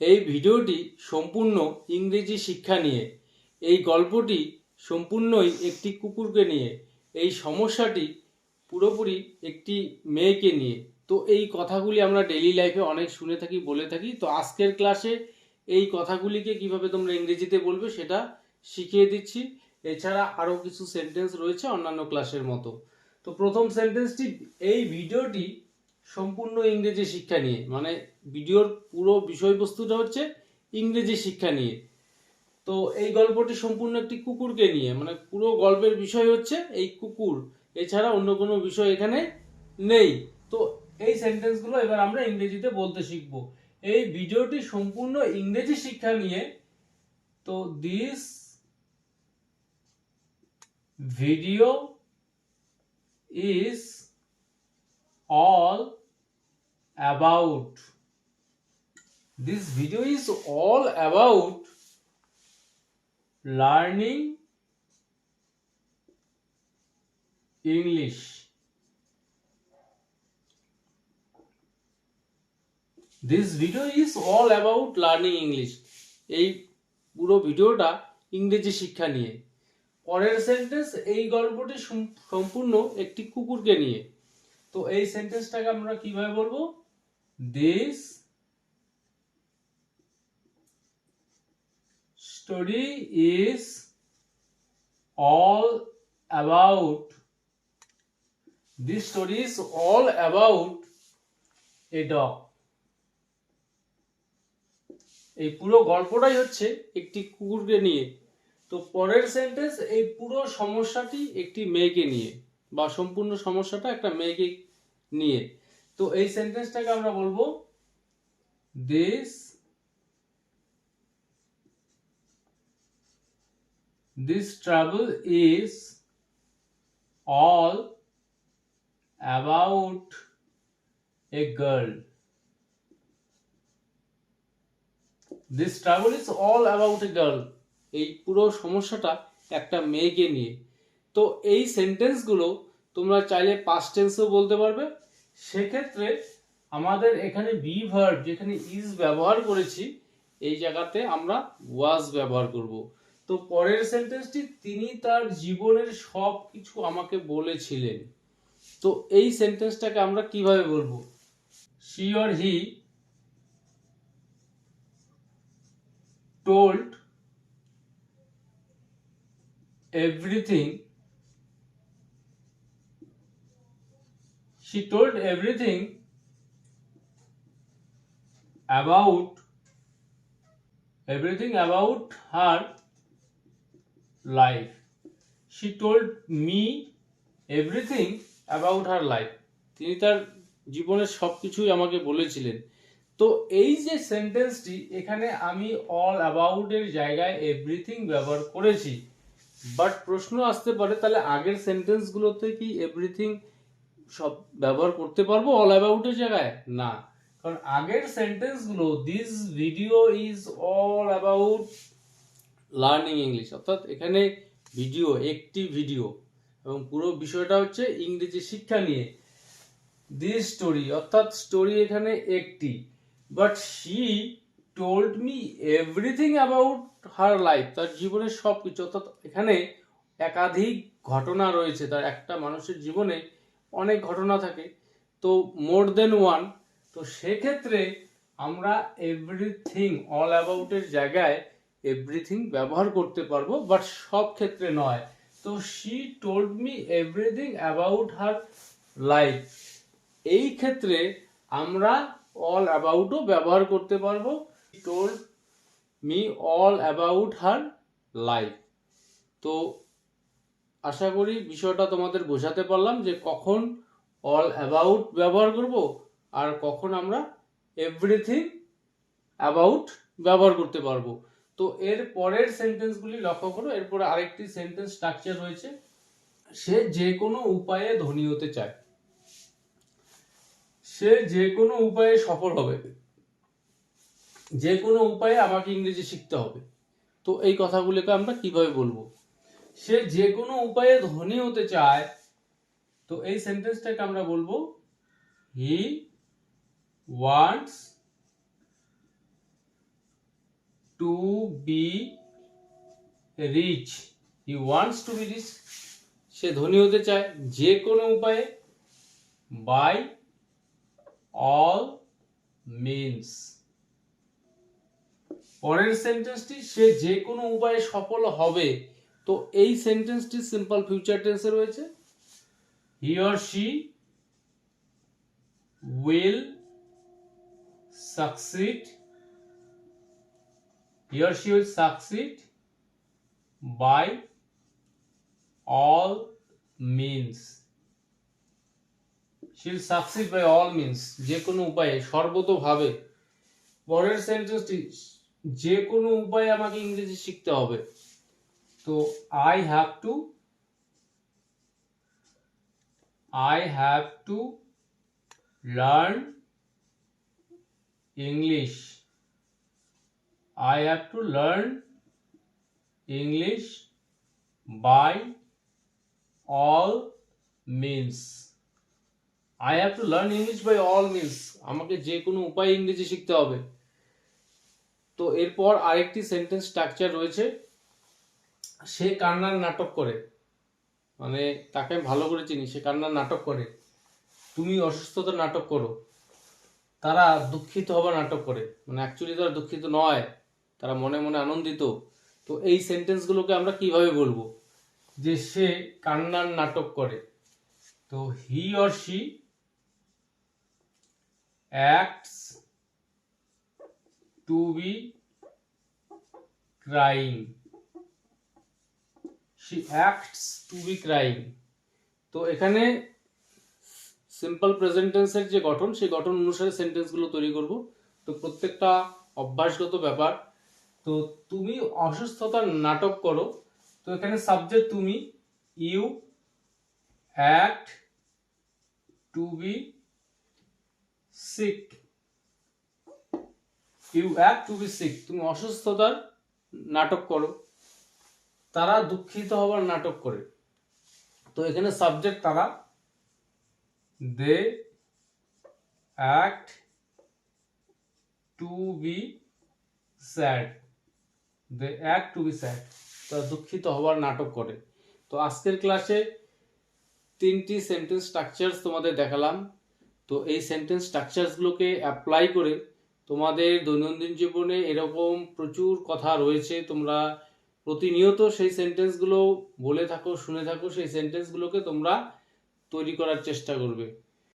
এই ভিডিওটি সম্পূর্ণ ইংরেজি শিক্ষা নিয়ে। এই গল্পটি সম্পূর্ণই একটি কুকুরকে নিয়ে। এই সমস্যাটি পুরোপুরি একটি মেয়েকে নিয়ে। তো এই কথাগুলি আমরা ডেইলি লাইফে অনেক শুনে থাকি, বলে থাকি। তো আজকের ক্লাসে এই কথাগুলিকে কীভাবে তোমরা ইংরেজিতে বলবে সেটা শিখিয়ে দিচ্ছি। এছাড়া আরও কিছু সেন্টেন্স রয়েছে অন্যান্য ক্লাসের মতো। তো প্রথম সেন্টেন্সটি এই ভিডিওটি সম্পূর্ণ ইংরেজি শিক্ষা নিয়ে মানে ভিডিওর পুরো বিষয়বস্তুটা হচ্ছে ইংরেজি শিক্ষা নিয়ে। তো এই গল্পটি সম্পূর্ণ একটি কুকুরকে নিয়ে মানে পুরো গল্পের বিষয় হচ্ছে এই কুকুর, এছাড়া অন্য কোনো বিষয় এখানে নেই। তো এই সেন্টেন্সগুলো এবার আমরা ইংরেজিতে বলতে শিখব। এই ভিডিওটি সম্পূর্ণ ইংরেজি শিক্ষা নিয়ে। তো this video is all about this video is all about learning english this video is all about learning english এই পুরো ভিডিওটা ইংরেজি শিক্ষা নিয়ে পরের সেন্টেন্স এই গল্পটি সম- সম্পূর্ণ একটি কুকুরকে নিয়ে তো এই সেন্টেন্সটাকে আমরা কীভাবে বলব this story is all about this story is all about a dog এই পুরো গল্পটাই হচ্ছে একটি কুকুরকে নিয়ে। তো পরের সেন্টেন্স এই পুরো সমস্যাটি একটি মেয়েকে নিয়ে বা সম্পূর্ণ সমস্যাটা একটা মেয়েকে নিয়ে। তো এই সেন্টেন্সটাকে আমরা বলব this this travel is all about a girl this travel is all about a girl এই পুরো সমস্যাটা একটা মেয়েকে নিয়ে। তো এই সেন্টেন্সগুলো তোমরা চাইলে পাস্ট টেন্সেও বলতে পারবে। সেক্ষেত্রে আমাদের এখানে বি ভার্ব যেখানে ইজ ব্যবহার করেছি, এই জায়গাতে আমরা ওয়াজ ব্যবহার করব। তো পরের সেন্টেন্সটি তিনি তার জীবনের সব কিছু আমাকে বলেছিলেন। তো এই সেন্টেন্সটাকে আমরা কীভাবে বলব? She or he told everything she told everything about everything about her life. She told me everything about her life. তিনি তার জীবনের সব কিছুই আমাকে বলেছিলেন। তো এই যে সেন্টেন্সটি এখানে আমি অল অ্যাবাউট এর জায়গায় এভরিথিং ব্যবহার করেছি। বাট প্রশ্ন আসতে পারে, তাহলে আগের সেন্টেন্সগুলোতে কি এভরিথিং সব ব্যবহার করতে পারব অল অ্যাবাউটের জায়গায়? না। কারণ আগের সেন্টেন্সগুলো this video is all about learning English অর্থাৎ এখানে ভিডিও একটি ভিডিও এবং পুরো বিষয়টা হচ্ছে ইংরেজি শিক্ষা নিয়ে। দিস স্টোরি অর্থাৎ স্টোরি এখানে একটি। But she told me everything about her life তার জীবনের সব কিছু অর্থাৎ এখানে একাধিক ঘটনা রয়েছে, তার একটা মানুষের জীবনে অনেক ঘটনা থাকে। তো মোর দেন ওয়ান তো সেক্ষেত্রে আমরা এভরিথিং অল অ্যাবাউটের জায়গায় এভরিথিং ব্যবহার করতে পারব বাট সব ক্ষেত্রে নয়। তো she told me everything about her life এই ক্ষেত্রে আমরা অল অ্যাবাউটও ব্যবহার করতে পারব। Told me all about her life তো আশা করি বিষয়টা তোমাদের বোঝাতে পারলাম যে কখন অল অ্যাবাউট ব্যবহার করব আর কখন আমরা এভরিথিং অ্যাবাউট ব্যবহার করতে পারব। তো এর পরের সেন্টেন্সগুলি লক্ষ্য করো, এরপরে আরেকটি সেন্টেন্স স্ট্রাকচার রয়েছে। সে যে কোনো উপায়ে ধনী হতে চায়। সে যে কোনো উপায়ে সফল হবে। যে কোনো উপায়ে আমাকে ইংরেজি শিখতে হবে। তো এই কথাগুলোকে আমরা কীভাবে বলব? সে যে কোনো উপায়ে ধনী হতে চায়, তো এই সেন্টেন্সটাকে আমরা বলব he wants to be rich he wants to be rich সে ধনী হতে চায় যে কোনো উপায়ে বাই অল মিনস পরের সেন্টেন্সটি সে যে কোনো উপায়ে সফল হবে। তো এই সেন্টেন্সটি সিম্পল ফিউচার টেন্সে রয়েছে। He or she will succeed, he or she will succeed by all means. She will succeed by all যে কোনো উপায়ে, সর্বতোভাবে। পরের সেন্টেন্সটি যে কোনো উপায়ে আমাকে ইংরেজি শিখতে হবে। তো I have to I have to learn English. I have to learn English by all means. I have to learn English by all means. আমাকে যে কোনো উপায়ে ইংরেজি শিখতে হবে তো এরপর আরেকটি সেন্টেন্স স্ট্রাকচার রয়েছে সে কান্নার নাটক করে। মানে তাকে ভালো করে চিনি, সে কান্নার নাটক করে। তুমি অসুস্থতার নাটক করো। তারা দুঃখিত হবার নাটক করে। মানে অ্যাকচুয়ালি তারা দুঃখিত নয়, তারা মনে মনে আনন্দিত। তো এই সেন্টেন্সগুলোকে আমরা কীভাবে বলব? যে সে কান্নার নাটক করে। তো he or she acts to be crying she acts to be crying তো এখানে সিম্পল প্রেজেন্ট টেন্সের যে গঠন, সেই গঠন অনুসারে সেন্টেন্সগুলো তৈরি করব। তো প্রত্যেকটা অভ্যাসগত ব্যাপার। তো তুমি অসুস্থতার নাটক করো। তো এখানে সাবজেক্ট তুমি you act to be sick you act to be sick তুমি অসুস্থতার নাটক করো। তারা দুঃখিত হবার নাটক করে। তো এখানে সাবজেক্ট তারা দে act to be sad they act to be sad তারা দুঃখিত হওয়ার নাটক করে। তো আজকের ক্লাসে তিনটি সেন্টেন্স স্ট্রাকচারস তোমাদের দেখালাম। তো এই সেন্টেন্স স্ট্রাকচারসগুলোকে অ্যাপ্লাই করে তোমাদের দৈনন্দিন জীবনে এরকম প্রচুর কথা রয়েছে। তোমরা প্রতিনিয়ত সেই সেন্টেন্সগুলো বলে থাকো শুনে থাকো সেই সেন্টেন্সগুলোকে তোমরা তৈরি করার চেষ্টা করবে।